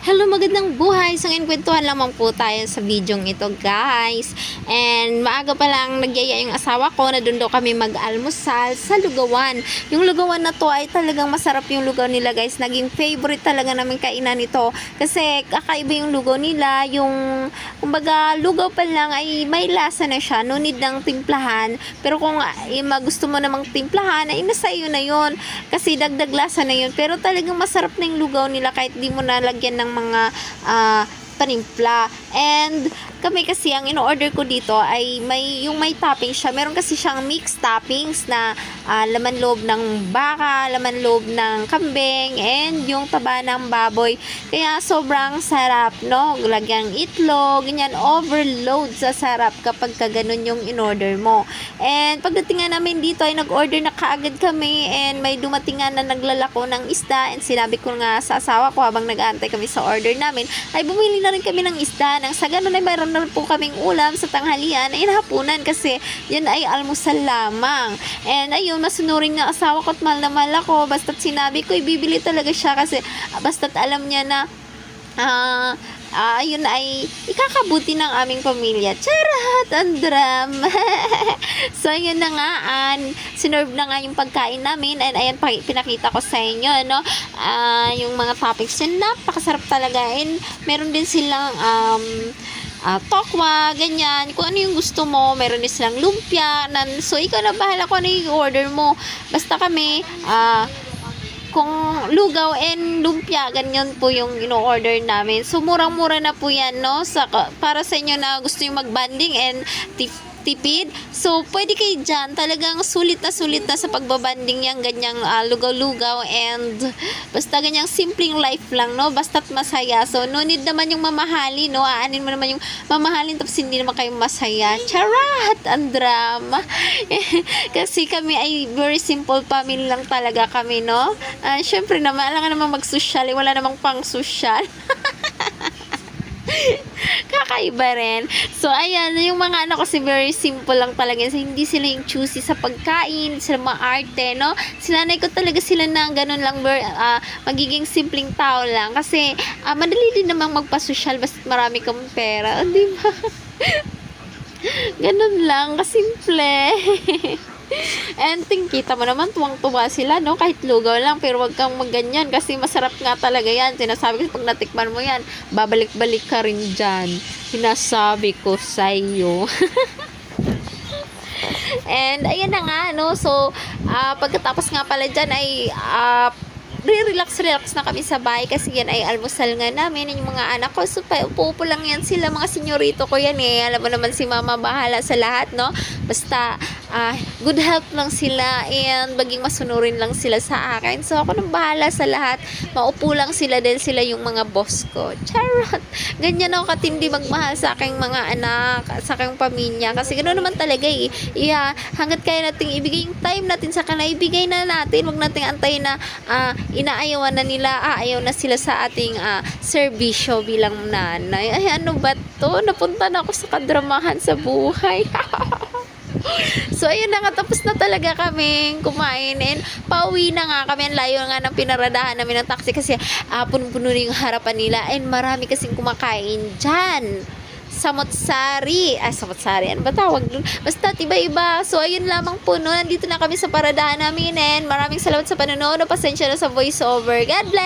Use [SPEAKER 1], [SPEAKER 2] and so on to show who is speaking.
[SPEAKER 1] Hello, magandang buhay. So, kwentuhan lamang po tayo sa video ito, guys. And maaga pa lang nagyaya yung asawa ko na doon daw kami mag-almusal sa Lugawan. Yung Lugawan na to ay talagang masarap yung lugaw nila, guys. Naging favorite talaga namin kainan nito. Kasi kakaiba yung lugaw nila. Yung, kumbaga, lugaw pa lang ay may lasa na siya. No need ng timplahan. Pero kung eh, gusto mo namang timplahan, ay nasa iyo na yun. Kasi dagdag lasa na yun. Pero talagang masarap na yung lugaw nila kahit di mo nalagyan ng mga ah, panimpla. And kami kasi ang in-order ko dito ay may yung may toppings siya. Meron kasi siyang mixed toppings na ah, laman loob ng baka, laman loob ng kambing, and yung taba ng baboy. Kaya sobrang sarap, no? Lagyan itlog, ganyan, overload sa sarap kapag ka ganun yung in-order mo. And pagdating nga namin dito ay nag-order na kaagad kami and may dumating nga na naglalako ng isda and sinabi ko nga sa asawa ko habang nag-aantay kami sa order namin ay bumili na rin kami ng isda nang sa ganun ay mayroon na po kaming ulam sa tanghalian ay hapunan kasi yan ay almusal lamang. And ayun, masunurin nga asawa ko at mahal na mahal ako basta't sinabi ko ibibili talaga siya kasi basta't alam niya na ah ah, ayun ay ikakabuti ng aming pamilya. Charat! Ang drama! so, ayun na nga. An, sinerve na nga yung pagkain namin. And ayan, pinakita ko sa inyo, no? Ah, yung mga topics yun, napakasarap talaga. And meron din silang um, ah, tokwa, ganyan. Kung ano yung gusto mo, meron din silang lumpia. Nan, so, ikaw na bahala kung ano yung order mo. Basta kami, ah, kung lugaw and lumpia, ganyan po yung ino-order namin. So, murang-mura na po yan, no? Sa, para sa inyo na gusto yung mag-banding and tip tipid. So, pwede kayo dyan. Talagang sulit na sulit na sa pagbabanding yan, ganyang ah, lugaw-lugaw and basta ganyang simpleng life lang, no? Basta't masaya. So, no need naman yung mamahali, no? Aanin mo naman yung mamahalin tapos hindi naman kayo masaya. Charat! Ang drama. Kasi kami ay very simple family lang talaga kami, no? Ah, Siyempre naman, alam ka naman mag-social. eh, Wala namang pang-social. kakaiba rin. So, ayan, yung mga anak ko si very simple lang talaga. So, hindi sila yung choosy sa pagkain, sila maarte, no? Sinanay ko talaga sila na ganun lang, ah, magiging simpleng tao lang. Kasi, ah, madali din namang magpasosyal basta marami kang pera. Di ba? ganun lang, kasimple. And think, kita mo naman, tuwang-tuwa sila, no? Kahit lugaw lang, pero wag kang magganyan kasi masarap nga talaga yan. Sinasabi ko, pag natikman mo yan, babalik-balik ka rin dyan. Sinasabi ko sa iyo. And, ayan na nga, no? So, ah, pagkatapos nga pala dyan ay, ah, re-relax-relax na kami sa bahay kasi yan ay almusal nga namin yung mga anak ko. So, upo-upo lang yan sila, mga senyorito ko yan eh. Alam mo naman si mama bahala sa lahat, no? Basta, ah, good health lang sila and maging masunurin lang sila sa akin. So, ako nang bahala sa lahat. Maupo lang sila dahil sila yung mga boss ko. Charot! Ganyan ako katindi magmahal sa aking mga anak, sa aking pamilya. Kasi ganoon naman talaga eh. Yeah, hanggat kaya nating ibigay yung time natin sa kanila, ibigay na natin. Huwag nating antayin na ah, inaayawan na nila, aayaw na sila sa ating ah, serbisyo bilang nanay. Ay, ano ba to? Napunta na ako sa kadramahan sa buhay. So, ayun na nga, tapos na talaga kami kumain and pauwi na nga kami. Ang layo nga ng pinaradahan namin ng taxi kasi uh, puno-puno na yung harapan nila and marami kasing kumakain dyan. Samotsari. Ah, Samotsari. Ano ba tawag dun? Basta, iba-iba. So, ayun lamang po no. Nandito na kami sa paradahan namin and maraming salamat sa panonood. Pasensya na sa voiceover. God bless!